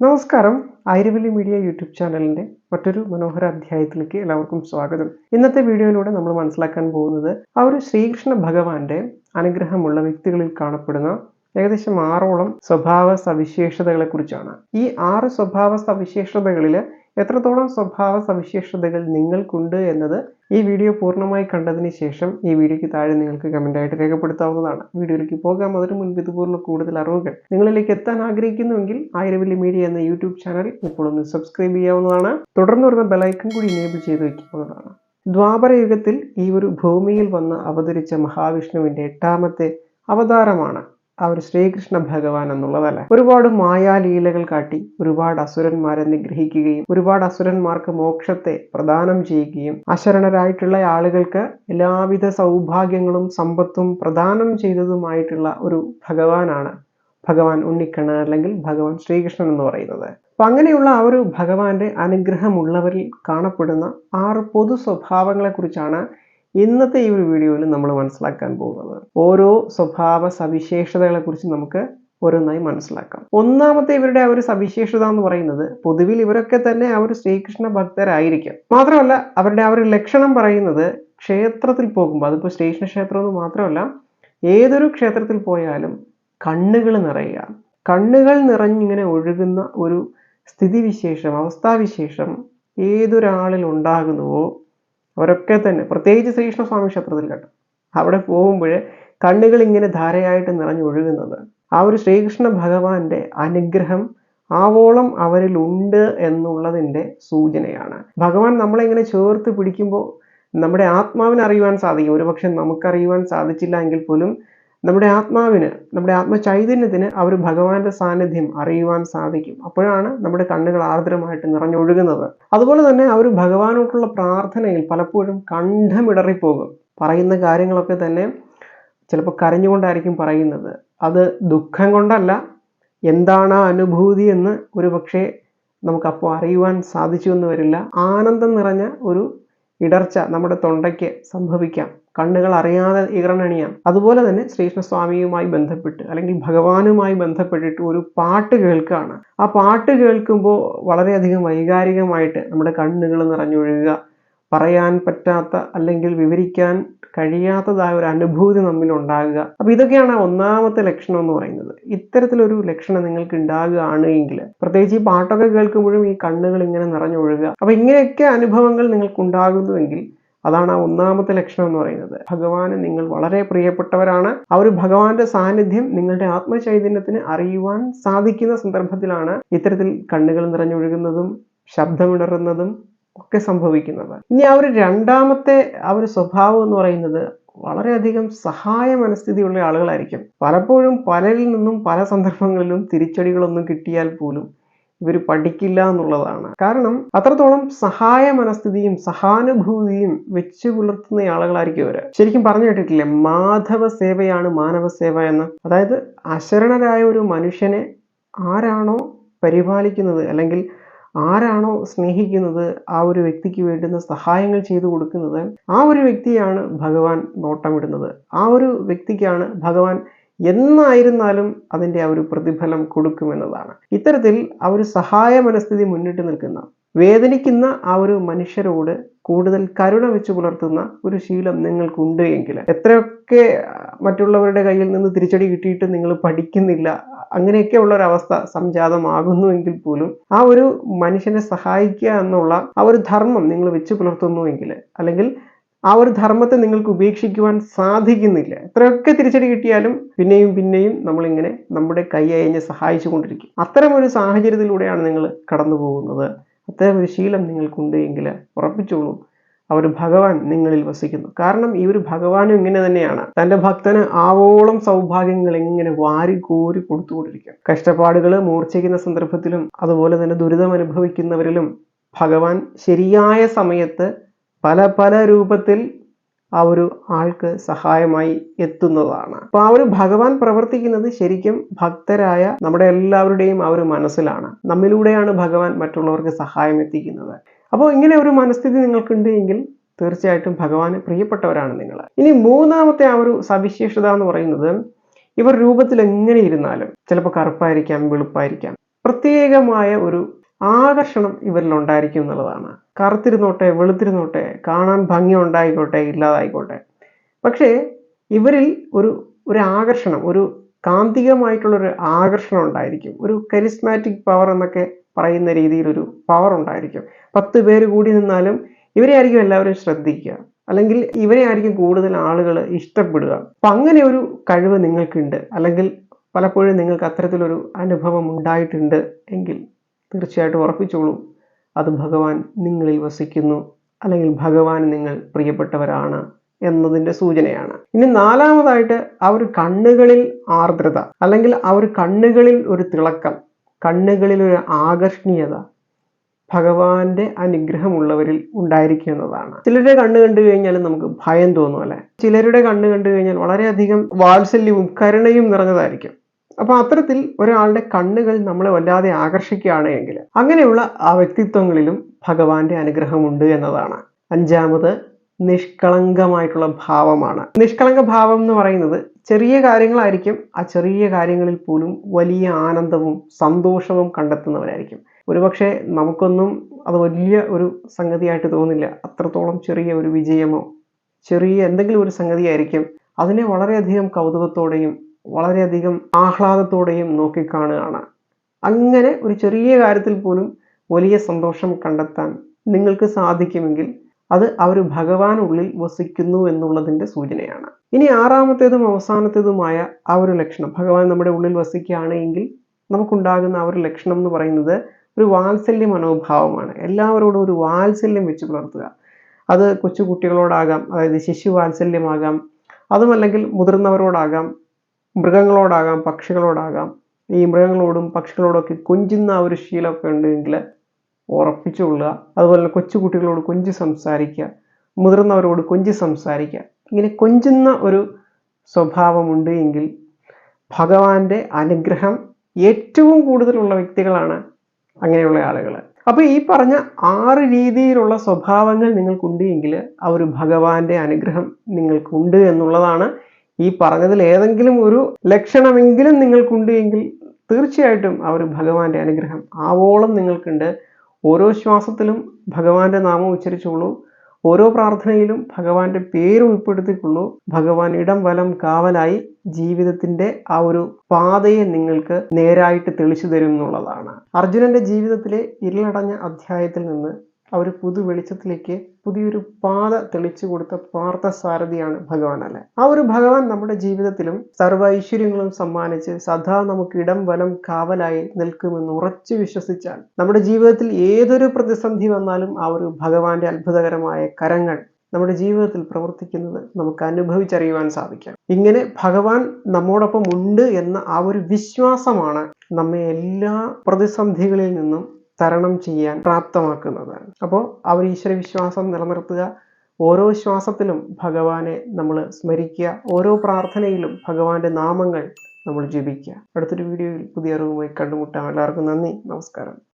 നമസ്കാരം. ഐരവലി media YouTube ചാനലിന്റെ മറ്റൊരു മനോഹര അധ്യായത്തിലേക്ക് എല്ലാവർക്കും സ്വാഗതം. ഇന്നത്തെ വീഡിയോയിലൂടെ നമ്മൾ മനസ്സിലാക്കാൻ പോകുന്നത് ആ ഒരു ശ്രീകൃഷ്ണ ഭഗവാന്റെ അനുഗ്രഹമുള്ള വ്യക്തികളിൽ കാണപ്പെടുന്ന ഏകദേശം ആറോളം സ്വഭാവ സവിശേഷതകളെ കുറിച്ചാണ്. ഈ ആറ് സ്വഭാവ സവിശേഷതകളിൽ എത്രത്തോളം സ്വഭാവ സവിശേഷതകൾ നിങ്ങൾക്കുണ്ട് എന്നത് ഈ വീഡിയോ പൂർണമായി കണ്ടതിന് ശേഷം ഈ വീഡിയോയ്ക്ക് താഴെ നിങ്ങൾക്ക് കമന്റായിട്ട് രേഖപ്പെടുത്താവുന്നതാണ്. വീഡിയോയിലേക്ക് പോകാം. അതിനു മുൻപ് ഇതുപോലുള്ള കൂടുതൽ അറിവുകൾ നിങ്ങളിലേക്ക് എത്താൻ ആഗ്രഹിക്കുന്നുവെങ്കിൽ ആയിരവില്ലി മീഡിയ എന്ന യൂട്യൂബ് ചാനൽ ഇപ്പോൾ ഒന്ന് സബ്സ്ക്രൈബ് ചെയ്യാവുന്നതാണ്. തുടർന്ന് വരുന്ന ബെലൈക്കൺ കൂടി എനേബിൾ ചെയ്ത് വയ്ക്കാവുന്നതാണ്. ദ്വാപരയുഗത്തിൽ ഈ ഒരു ഭൂമിയിൽ വന്ന് അവതരിച്ച മഹാവിഷ്ണുവിന്റെ എട്ടാമത്തെ അവതാരമാണ് ആ ഒരു ശ്രീകൃഷ്ണ ഭഗവാൻ എന്നുള്ളതല്ല? ഒരുപാട് മായാലീലകൾ കാട്ടി ഒരുപാട് അസുരന്മാരെ നിഗ്രഹിക്കുകയും ഒരുപാട് അസുരന്മാർക്ക് മോക്ഷത്തെ പ്രദാനം ചെയ്യുകയും അശരണരായിട്ടുള്ള ആളുകൾക്ക് എല്ലാവിധ സൗഭാഗ്യങ്ങളും സമ്പത്തും പ്രദാനം ചെയ്തതുമായിട്ടുള്ള ഒരു ഭഗവാനാണ് ഭഗവാൻ ഉണ്ണിക്കണ്ണൻ അല്ലെങ്കിൽ ഭഗവാൻ ശ്രീകൃഷ്ണൻ എന്ന് പറയുന്നത്. അപ്പൊ അങ്ങനെയുള്ള ആ ഒരു ഭഗവാന്റെ അനുഗ്രഹമുള്ളവരിൽ കാണപ്പെടുന്ന ആറ് പൊതു സ്വഭാവങ്ങളെ കുറിച്ചാണ് ഇന്നത്തെ ഈ ഒരു വീഡിയോയിൽ നമ്മൾ മനസ്സിലാക്കാൻ പോകുന്നത് ഓരോ സ്വഭാവ സവിശേഷതകളെ കുറിച്ച് നമുക്ക് ഓരോന്നായി മനസ്സിലാക്കാം. ഒന്നാമത്തെ ഇവരുടെ ആ ഒരു സവിശേഷത എന്ന് പറയുന്നത് പൊതുവിൽ ഇവരൊക്കെ തന്നെ ആ ഒരു ശ്രീകൃഷ്ണ ഭക്തരായിരിക്കും. മാത്രമല്ല അവരുടെ ആ ഒരു ലക്ഷണം പറയുന്നത് ക്ഷേത്രത്തിൽ പോകുമ്പോൾ അതിപ്പോൾ ശ്രീകൃഷ്ണ ക്ഷേത്രം എന്ന് മാത്രമല്ല ഏതൊരു ക്ഷേത്രത്തിൽ പോയാലും കണ്ണുകൾ നിറയുക. കണ്ണുകൾ നിറഞ്ഞിങ്ങനെ ഒഴുകുന്ന ഒരു സ്ഥിതിവിശേഷം അവസ്ഥാവിശേഷം ഏതൊരാളിൽ ഉണ്ടാകുന്നുവോ അവരൊക്കെ തന്നെ പ്രത്യേകിച്ച് ശ്രീകൃഷ്ണസ്വാമി ക്ഷേത്രത്തിൽ കേട്ടോ. അവിടെ പോകുമ്പോൾ കണ്ണുകൾ ഇങ്ങനെ ധാരയായിട്ട് നിറഞ്ഞൊഴുകുന്നത് ആ ഒരു ശ്രീകൃഷ്ണ ഭഗവാന്റെ അനുഗ്രഹം ആവോളം അവരിൽ ഉണ്ട് എന്നുള്ളതിന്റെ സൂചനയാണ്. ഭഗവാൻ നമ്മളെ ഇങ്ങനെ ചേർത്ത് പിടിക്കുമ്പോൾ നമ്മുടെ ആത്മാവിനെ അറിയുവാൻ സാധിക്കും. ഒരുപക്ഷെ നമുക്കറിയുവാൻ സാധിച്ചില്ല എങ്കിൽ പോലും നമ്മുടെ ആത്മാവിന് നമ്മുടെ ആത്മചൈതന്യത്തിന് ഒരു ഭഗവാന്റെ സാന്നിധ്യം അറിയുവാൻ സാധിക്കും. അപ്പോഴാണ് നമ്മുടെ കണ്ണുകൾ ആർദ്രമായിട്ട് നിറഞ്ഞൊഴുകുന്നത്. അതുപോലെ തന്നെ ഒരു ഭഗവാനോട്ടുള്ള പ്രാർത്ഥനയിൽ പലപ്പോഴും കണ്ഠമിടറിപ്പോകും. പറയുന്ന കാര്യങ്ങളൊക്കെ തന്നെ ചിലപ്പോൾ കരഞ്ഞുകൊണ്ടായിരിക്കും പറയുന്നത്. അത് ദുഃഖം കൊണ്ടല്ല എന്താണ് ആ അനുഭൂതി എന്ന് ഒരു പക്ഷേ നമുക്കപ്പോൾ അറിയുവാൻ സാധിച്ചു എന്ന് വരില്ല. ആനന്ദം നിറഞ്ഞ ഒരു ഇടർച്ച നമ്മുടെ തൊണ്ടയ്ക്ക് സംഭവിക്കാം. കണ്ണുകൾ അറിയാതെ ഇറണണിയാം അതുപോലെ തന്നെ ശ്രീകൃഷ്ണസ്വാമിയുമായി ബന്ധപ്പെട്ട് അല്ലെങ്കിൽ ഭഗവാനുമായി ബന്ധപ്പെട്ടിട്ട് ഒരു പാട്ട് കേൾക്കുകയാണ് ആ പാട്ട് കേൾക്കുമ്പോൾ വളരെയധികം വൈകാരികമായിട്ട് നമ്മുടെ കണ്ണുകൾ നിറഞ്ഞൊഴുകുക പറയാൻ പറ്റാത്ത അല്ലെങ്കിൽ വിവരിക്കാൻ കഴിയാത്തതായ ഒരു അനുഭൂതി നമ്മിൽ ഉണ്ടാകുക. അപ്പൊ ഇതൊക്കെയാണ് ഒന്നാമത്തെ ലക്ഷണം എന്ന് പറയുന്നത്. ഇത്തരത്തിലൊരു ലക്ഷണം നിങ്ങൾക്ക് ഉണ്ടാകുകയാണ് എങ്കിൽ പ്രത്യേകിച്ച് ഈ പാട്ടൊക്കെ കേൾക്കുമ്പോഴും ഈ കണ്ണുകൾ ഇങ്ങനെ നിറഞ്ഞൊഴുകുക. അപ്പൊ ഇങ്ങനെയൊക്കെ അനുഭവങ്ങൾ നിങ്ങൾക്ക് ഉണ്ടാകുന്നുവെങ്കിൽ അതാണ് ആ ഒന്നാമത്തെ ലക്ഷണം എന്ന് പറയുന്നത്. ഭഗവാന് നിങ്ങൾ വളരെ പ്രിയപ്പെട്ടവരാണ്. ആ ഒരു ഭഗവാന്റെ സാന്നിധ്യം നിങ്ങളുടെ ആത്മചൈതന്യത്തിന് അറിയുവാൻ സാധിക്കുന്ന സന്ദർഭത്തിലാണ് ഇത്തരത്തിൽ കണ്ണുകൾ നിറഞ്ഞൊഴുകുന്നതും ശബ്ദമിടറുന്നതും ഒക്കെ സംഭവിക്കുന്നത്. ഇനി ആ ഒരു രണ്ടാമത്തെ ആ ഒരു സ്വഭാവം എന്ന് പറയുന്നത് വളരെയധികം സഹായ മനസ്ഥിതിയുള്ള ആളുകളായിരിക്കും. പലപ്പോഴും പലരിൽ നിന്നും പല സന്ദർഭങ്ങളിലും തിരിച്ചടികളൊന്നും കിട്ടിയാൽ പോലും ഇവർ പഠിക്കില്ല എന്നുള്ളതാണ്. കാരണം അത്രത്തോളം സഹായ മനസ്ഥിതിയും സഹാനുഭൂതിയും വെച്ച് പുലർത്തുന്ന ആളുകളായിരിക്കും ഇവർ. ശരിക്കും പറഞ്ഞു കേട്ടിട്ടില്ലേ? മാധവ സേവയാണ് മാനവ സേവ എന്ന്. അതായത് അശരണരായ ഒരു മനുഷ്യനെ ആരാണോ പരിപാലിക്കുന്നത് അല്ലെങ്കിൽ ആരാണോ സ്നേഹിക്കുന്നത് ആ ഒരു വ്യക്തിക്ക് വേണ്ടുന്ന സഹായങ്ങൾ ചെയ്തു കൊടുക്കുന്നത് ആ ഒരു വ്യക്തിയാണ് ഭഗവാൻ നോട്ടമിടുന്നത്. ആ ഒരു വ്യക്തിക്കാണ് ഭഗവാൻ എന്നായിരുന്നാലും അതിന്റെ ആ ഒരു പ്രതിഫലം കൊടുക്കുമെന്നതാണ്. ഇത്തരത്തിൽ ആ ഒരു സഹായ മനസ്ഥിതി മുന്നിട്ട് നിൽക്കുന്ന വേദനിക്കുന്ന ആ ഒരു മനുഷ്യരോട് കൂടുതൽ കരുണ വെച്ച് പുലർത്തുന്ന ഒരു ശീലം നിങ്ങൾക്കുണ്ട് എങ്കിൽ എത്രയൊക്കെ മറ്റുള്ളവരുടെ കയ്യിൽ നിന്ന് തിരിച്ചടി കിട്ടിയിട്ട് നിങ്ങൾ പഠിക്കുന്നില്ല അങ്ങനെയൊക്കെ ഉള്ള ഒരു അവസ്ഥ സംജാതമാകുന്നുവെങ്കിൽ പോലും ആ ഒരു മനുഷ്യനെ സഹായിക്കുക എന്നുള്ള ആ ഒരു ധർമ്മം നിങ്ങൾ വെച്ച് പുലർത്തുന്നുവെങ്കിൽ അല്ലെങ്കിൽ ആ ഒരു ധർമ്മത്തെ നിങ്ങൾക്ക് ഉപേക്ഷിക്കുവാൻ സാധിക്കുന്നില്ല. എത്രയൊക്കെ തിരിച്ചടി കിട്ടിയാലും പിന്നെയും പിന്നെയും നമ്മളിങ്ങനെ നമ്മുടെ കൈ അയഞ്ഞ് സഹായിച്ചു കൊണ്ടിരിക്കും അത്തരം ഒരു സാഹചര്യത്തിലൂടെയാണ് നിങ്ങൾ കടന്നു പോകുന്നത് അത്തരം ഒരു ശീലം നിങ്ങൾക്കുണ്ട് എങ്കിൽ ഉറപ്പിച്ചോളൂ. ഒരു ഭഗവാൻ നിങ്ങളിൽ വസിക്കുന്നു. കാരണം ഈ ഒരു ഭഗവാനും ഇങ്ങനെ തന്നെയാണ്. തന്റെ ഭക്തന് ആവോളം സൗഭാഗ്യങ്ങൾ ഇങ്ങനെ വാരി കോരി കൊടുത്തുകൊണ്ടിരിക്കും. കഷ്ടപ്പാടുകൾ മൂർച്ഛിക്കുന്ന സന്ദർഭത്തിലും അതുപോലെ തന്നെ ദുരിതം അനുഭവിക്കുന്നവരിലും ഭഗവാൻ ശരിയായ സമയത്ത് പല പല രൂപത്തിൽ ആ ഒരു ആൾക്ക് സഹായമായി എത്തുന്നതാണ്. അപ്പൊ ആ ഒരു ഭഗവാൻ പ്രവർത്തിക്കുന്നത് ശരിക്കും ഭക്തരായ നമ്മുടെ എല്ലാവരുടെയും ആ ഒരു മനസ്സിലാണ്. നമ്മിലൂടെയാണ് ഭഗവാൻ മറ്റുള്ളവർക്ക് സഹായം എത്തിക്കുന്നത്. അപ്പോൾ ഇങ്ങനെ ഒരു മനസ്ഥിതി നിങ്ങൾക്കുണ്ട് എങ്കിൽ തീർച്ചയായിട്ടും ഭഗവാന് പ്രിയപ്പെട്ടവരാണ് നിങ്ങൾ. ഇനി മൂന്നാമത്തെ ആ ഒരു സവിശേഷത എന്ന് പറയുന്നത് ഇവർ രൂപത്തിൽ എങ്ങനെ ഇരുന്നാലും ചിലപ്പോൾ കറുപ്പായിരിക്കാം വെളുപ്പായിരിക്കാം. പ്രത്യേകമായ ഒരു ആകർഷണം ഇവരിൽ ഉണ്ടായിരിക്കും എന്നുള്ളതാണ്. കറുത്തിരുന്നോട്ടെ വെളുത്തിരുന്നോട്ടെ കാണാൻ ഭംഗി ഉണ്ടായിക്കോട്ടെ ഇല്ലാതായിക്കോട്ടെ. പക്ഷേ ഇവരിൽ ഒരു ഒരു ആകർഷണം ഒരു കാന്തികമായിട്ടുള്ളൊരു ആകർഷണം ഉണ്ടായിരിക്കും. ഒരു കരിസ്മാറ്റിക് പവർ എന്നൊക്കെ പറയുന്ന രീതിയിലൊരു പവർ ഉണ്ടായിരിക്കും. പത്ത് പേര് കൂടി നിന്നാലും ഇവരെ ആയിരിക്കും എല്ലാവരും ശ്രദ്ധിക്കുക. അല്ലെങ്കിൽ ഇവരെ ആയിരിക്കും കൂടുതൽ ആളുകൾ ഇഷ്ടപ്പെടുക. അപ്പം അങ്ങനെ ഒരു കഴിവ് നിങ്ങൾക്കുണ്ട്. അല്ലെങ്കിൽ പലപ്പോഴും നിങ്ങൾക്ക് അത്തരത്തിലൊരു അനുഭവം ഉണ്ടായിട്ടുണ്ട് എങ്കിൽ തീർച്ചയായിട്ടും ഉറപ്പിച്ചോളൂ. അത് ഭഗവാൻ നിങ്ങളിൽ വസിക്കുന്നു. അല്ലെങ്കിൽ ഭഗവാൻ നിങ്ങൾ പ്രിയപ്പെട്ടവരാണ് എന്നതിന്റെ സൂചനയാണ്. ഇനി നാലാമതായിട്ട് ആ ഒരു കണ്ണുകളിൽ ആർദ്രത അല്ലെങ്കിൽ ആ ഒരു കണ്ണുകളിൽ ഒരു തിളക്കം കണ്ണുകളിൽ ഒരു ആകർഷണീയത ഭഗവാന്റെ അനുഗ്രഹമുള്ളവരിൽ ഉണ്ടായിരിക്കുന്നതാണ് ചിലരുടെ കണ്ണ് കണ്ടു കഴിഞ്ഞാൽ നമുക്ക് ഭയം തോന്നും അല്ലെ? ചിലരുടെ കണ്ണ് കണ്ടു കഴിഞ്ഞാൽ വളരെയധികം വാത്സല്യവും കരുണയും നിറഞ്ഞതായിരിക്കും. അപ്പൊ അത്തരത്തിൽ ഒരാളുടെ കണ്ണുകൾ നമ്മളെ വല്ലാതെ ആകർഷിക്കുകയാണ് എങ്കിൽ അങ്ങനെയുള്ള ആ വ്യക്തിത്വങ്ങളിലും ഭഗവാന്റെ അനുഗ്രഹമുണ്ട് എന്നതാണ്. അഞ്ചാമത് നിഷ്കളങ്കമായിട്ടുള്ള ഭാവമാണ്. നിഷ്കളങ്ക ഭാവം എന്ന് പറയുന്നത് ചെറിയ കാര്യങ്ങളായിരിക്കും ആ ചെറിയ കാര്യങ്ങളിൽ പോലും വലിയ ആനന്ദവും സന്തോഷവും കണ്ടെത്തുന്നവരായിരിക്കും. ഒരുപക്ഷെ നമുക്കൊന്നും അത് വലിയ ഒരു സംഗതിയായിട്ട് തോന്നില്ല. അത്രത്തോളം ചെറിയ ഒരു വിജയമോ ചെറിയ എന്തെങ്കിലും ഒരു സംഗതിയായിരിക്കും. അതിനെ വളരെയധികം കൗതുകത്തോടെയും വളരെയധികം ആഹ്ലാദത്തോടെയും നോക്കിക്കാണുകയാണ്. അങ്ങനെ ഒരു ചെറിയ കാര്യത്തിൽ പോലും വലിയ സന്തോഷം കണ്ടെത്താൻ നിങ്ങൾക്ക് സാധിക്കുമെങ്കിൽ അത് ആ ഒരു ഭഗവാനുള്ളിൽ വസിക്കുന്നു എന്നുള്ളതിന്റെ സൂചനയാണ്. ഇനി ആറാമത്തേതും അവസാനത്തേതുമായ ആ ഒരു ലക്ഷണം. ഭഗവാൻ നമ്മുടെ ഉള്ളിൽ വസിക്കുകയാണ് എങ്കിൽ നമുക്കുണ്ടാകുന്ന ആ ഒരു ലക്ഷണം എന്ന് പറയുന്നത് ഒരു വാത്സല്യ മനോഭാവമാണ്. എല്ലാവരോടും ഒരു വാത്സല്യം വെച്ച് പുലർത്തുക. അത് കൊച്ചു കുട്ടികളോടാകാം അതായത് ശിശു വാത്സല്യമാകാം അതുമല്ലെങ്കിൽ മുതിർന്നവരോടാകാം മൃഗങ്ങളോടാകാം പക്ഷികളോടാകാം. ഈ മൃഗങ്ങളോടും പക്ഷികളോടും ഒക്കെ കൊഞ്ചുന്ന ആ ഒരു ശീലമൊക്കെ ഉണ്ടെങ്കിൽ ഉറപ്പിച്ചുകൊള്ളുക അതുപോലെ തന്നെ കൊച്ചുകുട്ടികളോട് കൊഞ്ചി സംസാരിക്കുക. മുതിർന്നവരോട് കൊഞ്ചി സംസാരിക്കുക. ഇങ്ങനെ കൊഞ്ചുന്ന ഒരു സ്വഭാവമുണ്ട് എങ്കിൽ ഭഗവാന്റെ അനുഗ്രഹം ഏറ്റവും കൂടുതലുള്ള വ്യക്തികളാണ് അങ്ങനെയുള്ള ആളുകൾ. അപ്പോൾ ഈ പറഞ്ഞ ആറ് രീതിയിലുള്ള സ്വഭാവങ്ങൾ നിങ്ങൾക്കുണ്ട് എങ്കിൽ ആ ഒരു ഭഗവാന്റെ അനുഗ്രഹം നിങ്ങൾക്കുണ്ട് എന്നുള്ളതാണ് ഈ പറഞ്ഞതിൽ ഏതെങ്കിലും ഒരു ലക്ഷണമെങ്കിലും നിങ്ങൾക്കുണ്ട് എങ്കിൽ തീർച്ചയായിട്ടും ആ ഒരു ഭഗവാന്റെ അനുഗ്രഹം ആവോളം നിങ്ങൾക്കുണ്ട്. ഓരോ ശ്വാസത്തിലും ഭഗവാന്റെ നാമം ഉച്ചരിച്ചോളൂ ഓരോ പ്രാർത്ഥനയിലും ഭഗവാന്റെ പേര് ഉൾപ്പെടുത്തിക്കൊള്ളൂ. ഭഗവാൻ ഇടം വലം കാവലായി ജീവിതത്തിന്റെ ആ ഒരു പാതയെ നിങ്ങൾക്ക് നേരായിട്ട് തെളിച്ചു തരും എന്നുള്ളതാണ് അർജുനന്റെ ജീവിതത്തിലെ ഇരുളടഞ്ഞ അധ്യായത്തിൽ നിന്ന് ആ ഒരു പുതു വെളിച്ചത്തിലേക്ക് പുതിയൊരു പാത തെളിച്ചു കൊടുത്ത പാർത്ഥസാരഥിയാണ് ഭഗവാൻ അല്ലെ? ആ ഒരു ഭഗവാൻ നമ്മുടെ ജീവിതത്തിലും സർവ ഐശ്വര്യങ്ങളും സമ്മാനിച്ച് സദാ നമുക്ക് ഇടം വലം കാവലായി നിൽക്കുമെന്ന് ഉറച്ചു വിശ്വസിച്ചാൽ നമ്മുടെ ജീവിതത്തിൽ ഏതൊരു പ്രതിസന്ധി വന്നാലും ആ ഒരു ഭഗവാന്റെ അത്ഭുതകരമായ കരങ്ങൾ നമ്മുടെ ജീവിതത്തിൽ പ്രവർത്തിക്കുന്നത് നമുക്ക് അനുഭവിച്ചറിയുവാൻ സാധിക്കാം. ഇങ്ങനെ ഭഗവാൻ നമ്മോടൊപ്പം ഉണ്ട് എന്ന ആ ഒരു വിശ്വാസമാണ് നമ്മെ എല്ലാ പ്രതിസന്ധികളിൽ നിന്നും തരണം ചെയ്യാൻ പ്രാപ്തമാക്കുന്നത് അപ്പോൾ അവർ ഈശ്വര വിശ്വാസം നിലനിർത്തുക ഓരോ ശ്വാസത്തിലും ഭഗവാനെ നമ്മൾ സ്മരിക്കുക ഓരോ പ്രാർത്ഥനയിലും ഭഗവാന്റെ നാമങ്ങൾ നമ്മൾ ജപിക്കുക. അടുത്തൊരു വീഡിയോയിൽ പുതിയ അറിവുമായി കണ്ടുമുട്ടാം. എല്ലാവർക്കും നന്ദി. നമസ്കാരം.